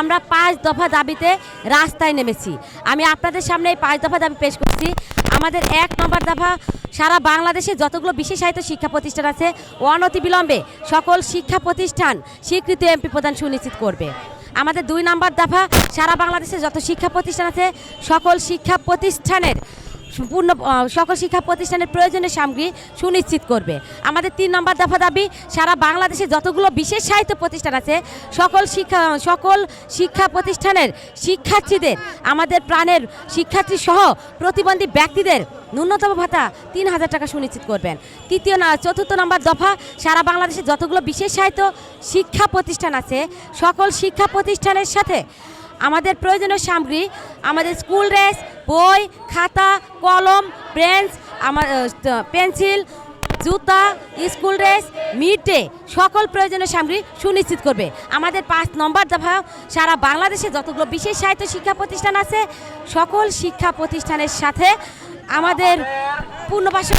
আমরা পাঁচ দফা দাবিতে রাস্তায় নেমেছি। আমি আপনাদের সামনে এই পাঁচ দফা দাবি পেশ করছি। আমাদের এক নম্বর দফা, সারা বাংলাদেশে যতগুলো বিশেষায়িত শিক্ষা প্রতিষ্ঠান আছে, অনতি বিলম্বে সকল শিক্ষা প্রতিষ্ঠান স্বীকৃত এমপি প্রদান সুনিশ্চিত করবে। আমাদের দুই নম্বর দফা, সারা বাংলাদেশে যত শিক্ষা প্রতিষ্ঠান আছে, সকল শিক্ষা প্রতিষ্ঠানের পূর্ণ সকল শিক্ষা প্রতিষ্ঠানের প্রয়োজনীয় সামগ্রী সুনিশ্চিত করবে। আমাদের তিন নম্বর দফা দাবি, সারা বাংলাদেশে যতগুলো বিশেষ সাহিত্য প্রতিষ্ঠান আছে, সকল শিক্ষা সকল শিক্ষা প্রতিষ্ঠানের শিক্ষার্থীদের, আমাদের প্রাণের শিক্ষার্থী সহ প্রতিবন্ধী ব্যক্তিদের ন্যূনতম ভাতা তিন হাজার টাকা সুনিশ্চিত করবেন। তৃতীয় না, চতুর্থ নম্বর দফা, সারা বাংলাদেশে যতগুলো বিশেষ সাহিত্য শিক্ষা প্রতিষ্ঠান আছে, সকল শিক্ষা প্রতিষ্ঠানের সাথে আমাদের প্রয়োজনীয় সামগ্রী, আমাদের স্কুল ড্রেস, বই, খাতা, কলম, ব্রেঞ্চ, আমার পেন্সিল, জুতা, স্কুল ড্রেস, মিড সকল প্রয়োজনীয় সামগ্রী সুনিশ্চিত করবে। আমাদের পাঁচ নম্বর দফা, সারা বাংলাদেশে যতগুলো বিশেষ সাহিত্য শিক্ষা প্রতিষ্ঠান আছে, সকল শিক্ষা প্রতিষ্ঠানের সাথে আমাদের পূর্ণবাসন